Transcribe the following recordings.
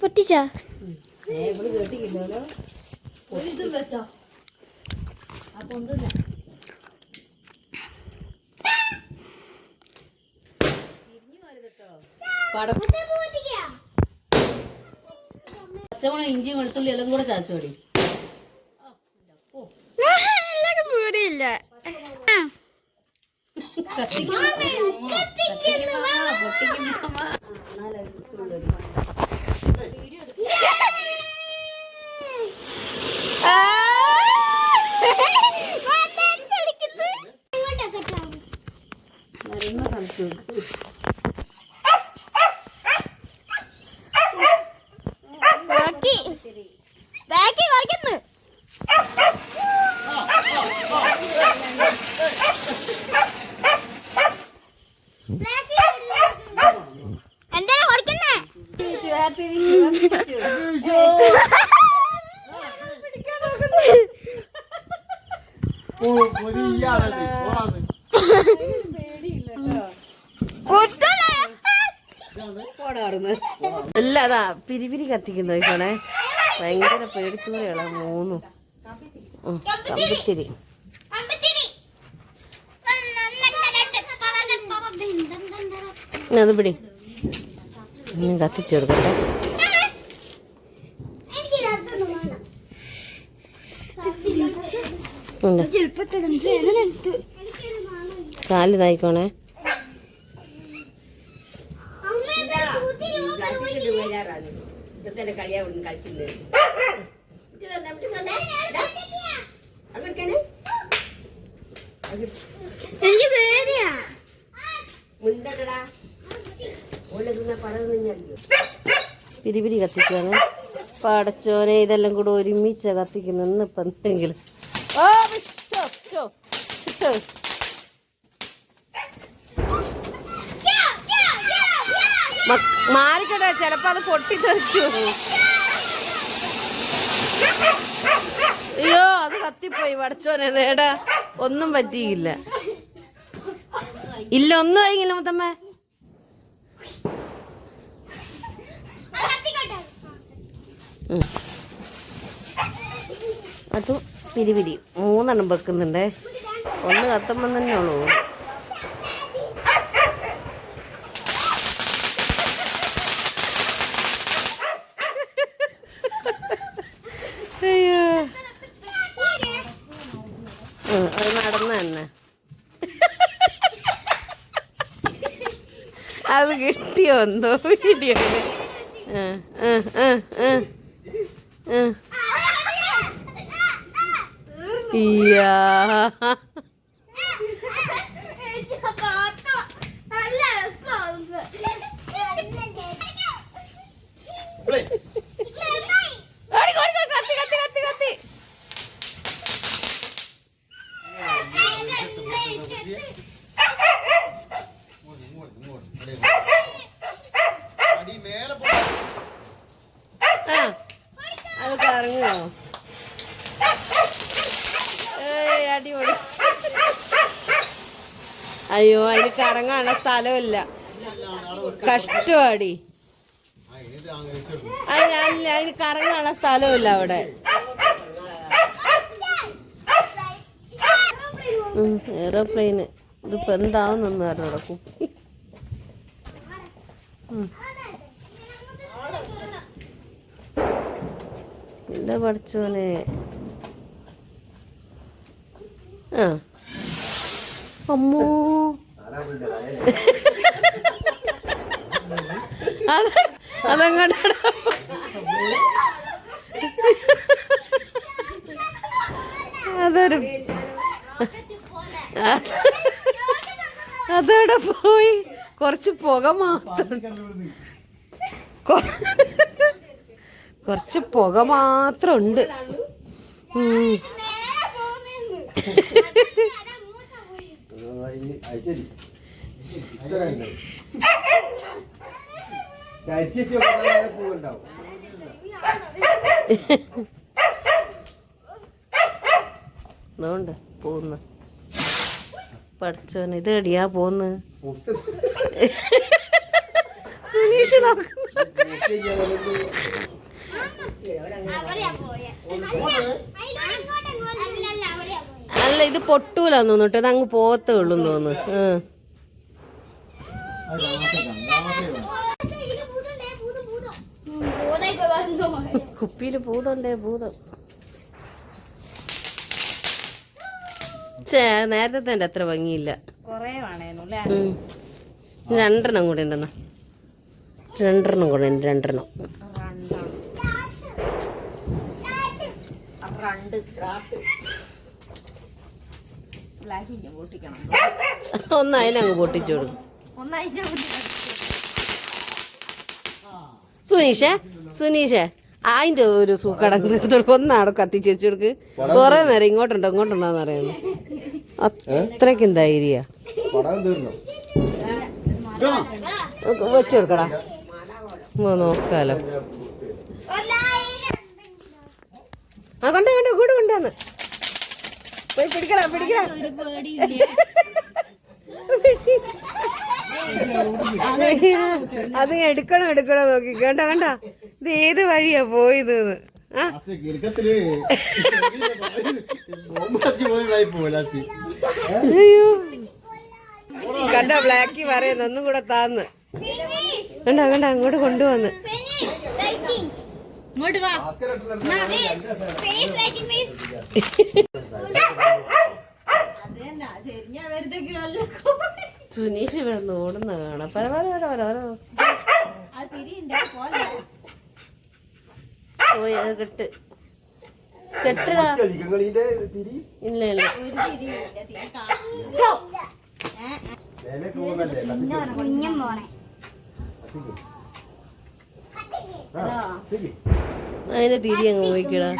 പൊട്ടിച്ചാ? ഇവിടെ കേട്ടിക്കില്ലല്ലോ ഇതും വെച്ചോ. അപ്പൊ ഒന്നുമില്ല പച്ചമുളക് ഇഞ്ചി വെളുത്തുള്ളി എല്ലാം കൂടെ ചാച്ചോടി എല്ലാവർക്കും hayırlı kılınma. അല്ല അതാ പിരിപിരി കത്തിക്കുന്നു നോക്കണേ ഭയങ്കര പേടിത്തൂരെയുള്ള മൂന്നും. കമ്പിത്തിരി അത് പിടി. കത്തിച്ചു കൊടുക്കട്ടെ. കാൽ തായിക്കോണേ എനിക്ക് കളിക്കുന്നത് പിരിപിരി കത്തിക്കാണ് പടച്ചോനെ ഇതെല്ലാം കൂടെ ഒരുമിച്ച കത്തിക്കുന്ന ഇപ്പൊ എന്തെങ്കിലും ഓ ഷോ, ഷോ, ഷോ. മാറിക്കട്ടെ ചിലപ്പോ അത് പൊട്ടിത്തെറിക്കും. അയ്യോ അത് കത്തിപ്പോയി വടച്ചോനെ നേടാ ഒന്നും പറ്റിയില്ല. ഇല്ല ഒന്നും ആയില്ല മുത്തമ്മ. അതും പിരിപിരി മൂന്നെണ്ണം വെക്കുന്നുണ്ടേ. ഒന്ന് കത്തുമ്പം തന്നെ ഉള്ളൂ അയ്യോ ഉം, അത് നടന്ന തന്നെ അത് കിട്ടിയോ എന്തോ വീഡിയോ ഇയ്യാ. അത് കറങ്ങുമോ അടിപൊളി. അയ്യോ അതിന് കറങ്ങാനുള്ള സ്ഥലമില്ല. കഷ്ടമാടി അതിന് അതിന് സ്ഥലമില്ല അവിടെ. എയറോപ്ലെയിന് ഇതിപ്പോ എന്താവുന്നൊന്നും അറിഞ്ഞൂടാ കുപ്പി. ഇല്ല പഠിച്ചോനെ? ആ. അമ്മോ. അത് അതൊരു അതവിടെ പോയി. കുറച്ച് പുക മാത്രം. കുറച്ച് പുക മാത്രം ഉണ്ട് അതുകൊണ്ട് പോന്ന് പഠിച്ചോന് ഇത് എടിയാ പോന്ന് സുനീഷ് നോക്കുന്നു. അല്ല, ഇത് പൊട്ടൂലെന്ന് തോന്നുന്നു കേട്ടോ. ഇത് അങ്ങ് പോകത്തേ ഉള്ളൂ തോന്നുന്നു? കുപ്പിയിൽ ഭൂതമുണ്ടേ ഭൂതം ചേ നേരത്തെ അത്ര ഭംഗിയില്ല. രണ്ടെണ്ണം കൂടെ ഉണ്ടെന്നാ. രണ്ടെണ്ണം കൂടെ ഉണ്ട് രണ്ടെണ്ണം. രണ്ട് ഗ്രാഫ്. ബ്ലാക്കിന്റെ പൊട്ടിക്കണം. പൊട്ടിച്ചു കൊടുക്കും. സുനീഷേ സുനീഷേ അതിന്റെ ഒരു സൂക്കടം തീർത്തൊടുക്കും ഒന്നാടെ കത്തിച്ച് കൊറേ നേരം ഇങ്ങോട്ടുണ്ടോ ഇങ്ങോട്ടുണ്ടോന്ന് അറിയുന്നു അത്രയ്ക്കും ധൈര്യ പടം തീർന്നു? വെച്ചു കൊടുക്കടാ. നോക്കാലോ ആ കൊണ്ട കൊണ്ട കൂടെ കൊണ്ടുവന്ന് പോയി പിടിക്കടാ പിടിക്കടാ. ഒരു പേടിയില്ല അത് എടുക്കണം എടുക്കണം നോക്കി. കണ്ട കണ്ട? ഇത് ഏത് വഴിയാ പോയത്? ആ? അയ്യോ. കണ്ട ബ്ലാക്കി പറയുന്നു ഒന്നും കൂടെ താന്ന്. കണ്ട കണ്ട അങ്ങോട്ട് കൊണ്ടുവന്ന്. ഇങ്ങോട്ട് വാ. സുനീഷ് ഇവിടെ ഓടുന്ന കാണാം. പല പല ഇല്ല ഇല്ല. തിരി അങ്ങ് പോയിക്കടാ.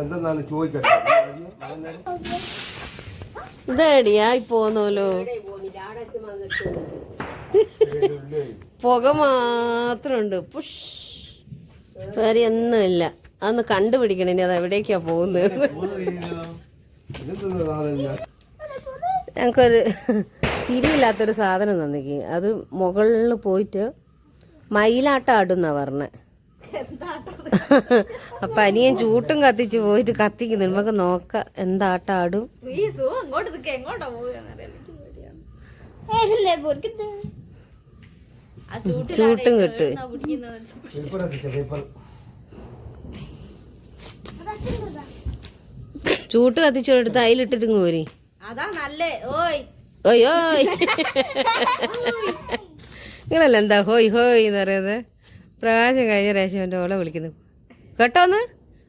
എന്തെന്നാണ് ചോദിക്കട്ടെ? ഇതേടിയാ പോന്നോലോ? പുക മാത്രമുണ്ട്. പുഷ്. വേറെ ഒന്നുമില്ല. അതൊന്ന് കണ്ടുപിടിക്കണം ഇനി അത് എവിടേക്കാ പോകുന്നത്? ഞങ്ങൾക്കൊരു തിരിയില്ലാത്തൊരു സാധനം തന്നിക്ക്. അത് മുകളിൽ പോയിട്ട് മയിലാട്ടം ആടുന്നാ പറഞ്ഞ. അപ്പൊ അനിയൻ ചൂട്ടും കത്തിച്ച് പോയിട്ട് കത്തിക്കുന്നു. നമുക്ക് നോക്ക എന്താട്ടാടും ചൂട്ടും കിട്ടു. ചൂട്ട് കത്തിച്ചോടുത്ത് അതിലിട്ടിട്ട് കോരി അതാ നല്ലേ ഓയ്. ഓയ് ഓയ്. നിങ്ങളല്ല എന്താ ഹോയ് ഹോയ് എന്ന് പറയുന്നത്? പ്രകാശം കഴിഞ്ഞ എന്റെ ഓളെ വിളിക്കുന്നു. കേട്ടോന്ന്?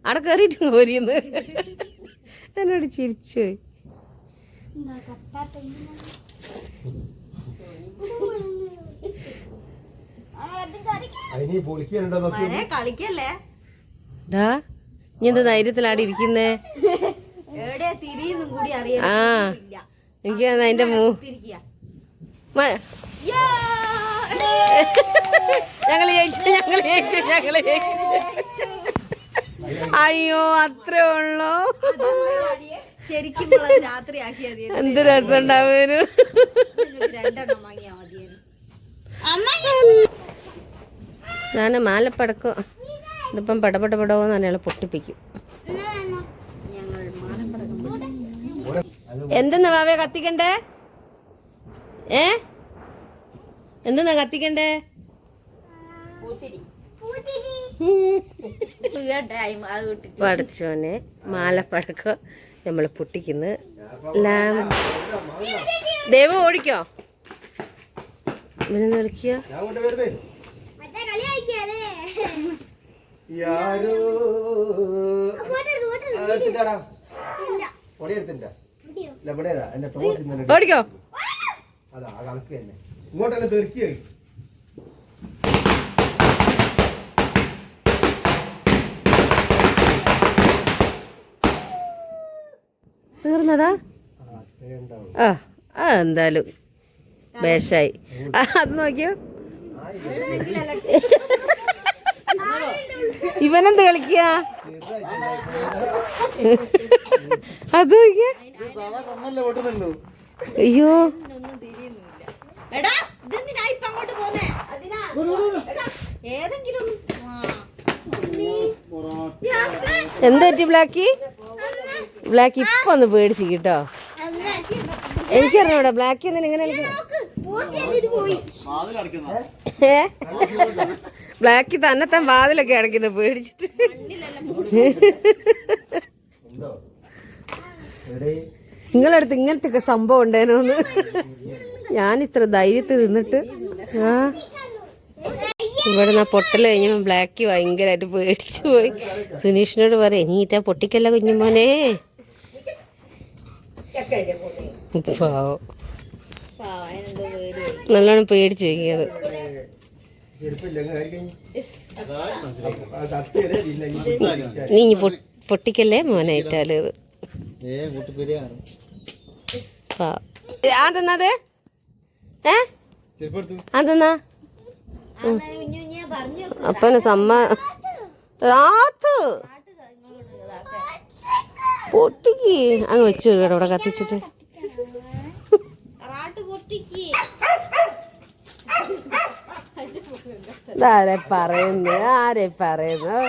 അവിടെ കയറിയിട്ട് പോരിന്ന് എന്നോട് ചിരിച്ചു പോയി. എന്താ കത്താത്ത ഇങ്ങനെ? ആ, അത് കറിക്ക്. അതിന് പൊളിക്കാനുണ്ടോ നോക്കി മനെ കളിക്കല്ലേ നീ എന്താ ധൈര്യത്തിലാടി ഇരിക്കുന്നേ ആ എനിക്ക് അതിന്റെ മൂ ഞങ്ങൾ ജയിച്ചു ഞങ്ങൾ ജയിച്ചു ഞങ്ങൾ ജയിച്ചു. അയ്യോ അത്രേ ഉള്ളോ? ശരിക്കും എന്ത് രസം ഉണ്ടാവേനു ഞാൻ മാലപ്പടക്കം ഇതിപ്പം പടപട പടവെന്ന് പറഞ്ഞാൽ പൊട്ടിപ്പിക്കും. എന്തെന്നാ വാവേ കത്തിക്കണ്ടേ? ഏ? എന്തെന്നാ കത്തിക്കണ്ടേ? പടച്ചോനെ മാലപ്പടക്കം നമ്മൾ പൊട്ടിക്കുന്നു. ദൈവം ഓടിക്കോ. ഇവനെ നിറക്കിയോ ഓടിക്കോ. അതാ കണക്ക് തന്നെ. ഇങ്ങോട്ടല്ല തെറിക്കുകയായി തീർന്നടാ? ആ ആ എന്തായാലും ബേഷായി ആ, അത് നോക്കിയോ? ഇവനെന്ത് കളിക്കുക അത് നോക്കിയേ. അയ്യോ. ഒന്നും ബ്ലാക്കി എടാ ഇതെന്തിനാ ഇപ്പൊ അങ്ങോട്ട് പോന്നേ? അതിനാ. എടാ, ഏതെങ്കിലും ഒന്ന് ആ. ബ്ലാക്കി? ബ്ലാക്ക് ഇപ്പൊ ഒന്ന് പേടിച്ചു കേട്ടോ. എനിക്കറിഞ്ഞൂടാ ബ്ലാക്കി എന്തിനാ ഇങ്ങനെ? ഏ? ബ്ലാക്കി തന്നെത്താൻ വാതിലൊക്കെ അടയ്ക്കുന്നു പേടിച്ചിട്ട്. നിങ്ങളടുത്ത് ഇങ്ങനത്തെ സംഭവം ഉണ്ടായിരുന്നു ഞാൻ ഇത്ര ധൈര്യത്തിൽ നിന്നിട്ട് ആ? ഇവിടെ നിന്ന് പൊട്ടൽ കഴിഞ്ഞപ്പോൾ ബ്ലാക്ക് ഭയങ്കരമായിട്ട് പേടിച്ചു പോയി. സുനീഷിനോട് പറയാം നീറ്റാ പൊട്ടിക്കല്ല കുഞ്ഞുമോനെ? നല്ലോണം പേടിച്ചു ഇനി നീ പൊട്ടിക്കല്ലേ മോനായിട്ടാൽ ഏ? പറഞ്ഞു അപ്പനെ സമ്മ രാത്ത് പൊട്ടിക്ക്. അങ്ങ് വെച്ചു കേട്ടോ ഇവിടെ കത്തിച്ചിട്ട്. ആരെ പറയുന്നു? ആരെ പറയുന്നു?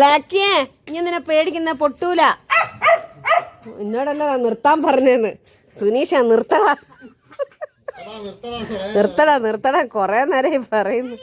ബ്ലാക്കിയേ ഇനി എന്തിനാ പേടിക്കുന്ന പൊട്ടൂല. എന്നോടല്ല നിർത്താൻ പറഞ്ഞേന്ന്. സുനീഷ നിർത്തടാ. നിർത്തടാ നിർത്തടാ കൊറേ നേരം പറയുന്നു.